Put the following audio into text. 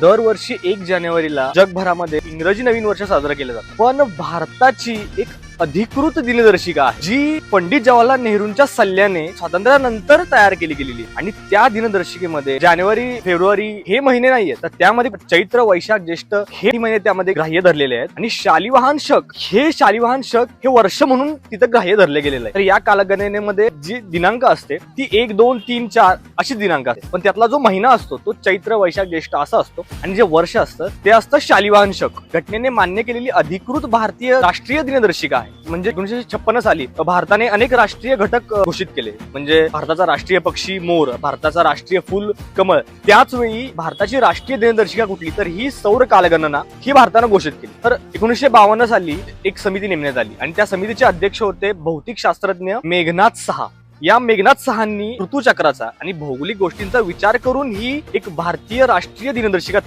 दरवर्षी एक जानेवारीला जगभरामध्ये इंग्रजी नवीन वर्ष साजरं केलं जातं. पण भारताची एक अधिकृत दिनदर्शिका जी पंडित जवाहरलाल नेहरूंच्या सल्ल्याने स्वातंत्र्यानंतर तयार केली गेलेली आहे. आणि त्या दिनदर्शिकेमध्ये जानेवारी फेब्रुवारी हे महिने नाहीये तर त्यामध्ये चैत्र वैशाख ज्येष्ठ हे महिने त्यामध्ये ग्राह्य धरलेले आहेत. आणि शालिवाहन शक हे शालिवाहन शक हे वर्ष म्हणून तिथं ग्राह्य धरले गेलेलं आहे. तर या कालगणनेमध्ये जी दिनांक असते ती एक दोन तीन चार अशी दिनांक असते. पण त्यातला जो महिना असतो तो चैत्र वैशाख ज्येष्ठ असा असतो. आणि जे वर्ष असतं ते असतं शालिवाहन शक. घटनेने मान्य केलेली अधिकृत भारतीय राष्ट्रीय दिनदर्शिका आहे. म्हणजे एकोणीशे छप्पन्न साली भारताने अनेक राष्ट्रीय घटक घोषित केले. म्हणजे भारताचा राष्ट्रीय पक्षी मोर भारताचा राष्ट्रीय फुल कमळ त्याच वेळी भारताची राष्ट्रीय दिनदर्शिका कुठली? तर ही सौर कालगणना ही भारतानं घोषित केली. तर एकोणीशे बावन्न साली एक समिती नेमण्यात आली आणि त्या समितीचे अध्यक्ष होते भौतिक शास्त्रज्ञ मेघनाथ सहा. या मेघनाथ सहांनी ऋतुचक्राचा आणि भौगोलिक गोष्टींचा विचार करून ही एक भारतीय राष्ट्रीय दिनदर्शिका